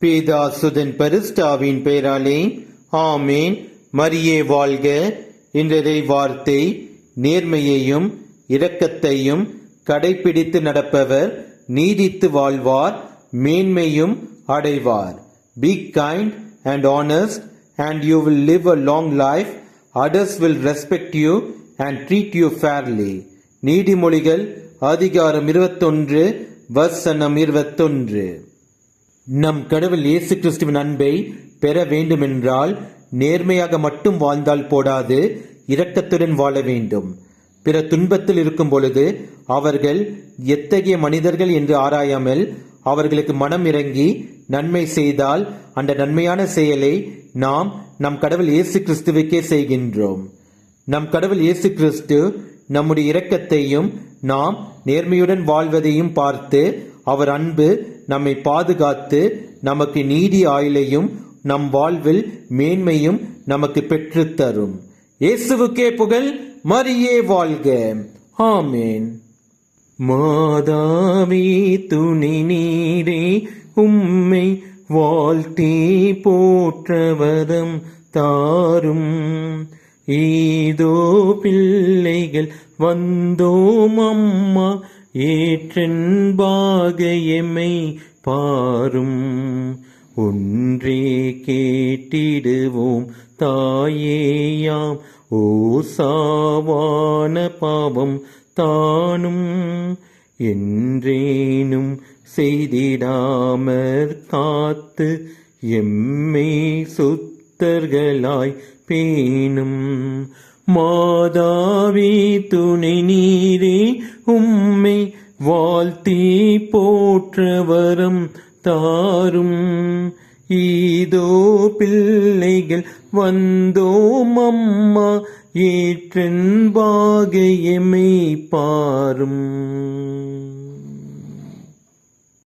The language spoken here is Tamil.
பேதாசுதன் பரிஸ்டாவின் பெயராலே ஆமேன். மரியே வாழ்க. இன்றைய வார்த்தை நேர்மையையும் இரக்கத்தையும் கடைபிடித்து நடப்பவர் நீடித்து வாழ்வார் மேன்மையும் அடைவார். Be kind and honest and you will live a long life others will respect you and treat you fairly நீதிமொழிகள் அதிகாரம் இருபத்தொன்று வசனம் இருபத்தொன்று. நம் கடவுள் இயேசு கிறிஸ்துவின் அன்பை பெற வேண்டுமென்றால் நேர்மையாக மட்டும் வாழ்ந்தால் போடாது இரக்கத்துடன் வாழ வேண்டும். பிற துன்பத்தில் இருக்கும் பொழுது அவர்கள் எத்தகைய மனிதர்கள் என்று ஆராயாமல் அவர்களுக்கு மனம் இறங்கி நன்மை செய்தால் அந்த நன்மையான செயலை நாம் நம் கடவுள் இயேசு கிறிஸ்துவுக்கே செய்கின்றோம். நம் கடவுள் இயேசு கிறிஸ்து நம்முடைய இரக்கத்தையும் நாம் நேர்மையுடன் வாழ்வதையும் பார்த்து அவர் அன்பு நம்மை பாதுகாத்து நமக்கு நீதி ஆயுளையும் நம் வாழ்வில் மேன்மையும் நமக்கு பெற்றுத் தரும். இயேசுவுக்கே புகழ் மரியே வாழ்க. ஆமேன். மாதாவி துணி நீரே உம்மை வாழ்த்தி போற்றவரம் தாரும். ஈதோ பிள்ளைகள் வந்தோம் அம்மா ஏற்றென்பாக எம்மை பாரும். ஒன்றே கேட்டிடுவோம் தாயேயாம். ஓசாவான பாவம் தானும். என்றேனும் செய்திடாமற் காத்து எம்மை சுத்தர்களாய் பேணும். மாதாவி துணை நீர் வாழ்த்தி போற்றவரம் தாரும். ஈதோ பிள்ளைகள் வந்தோம் அம்மா ஏற்றென்பாக எமை பாரும்.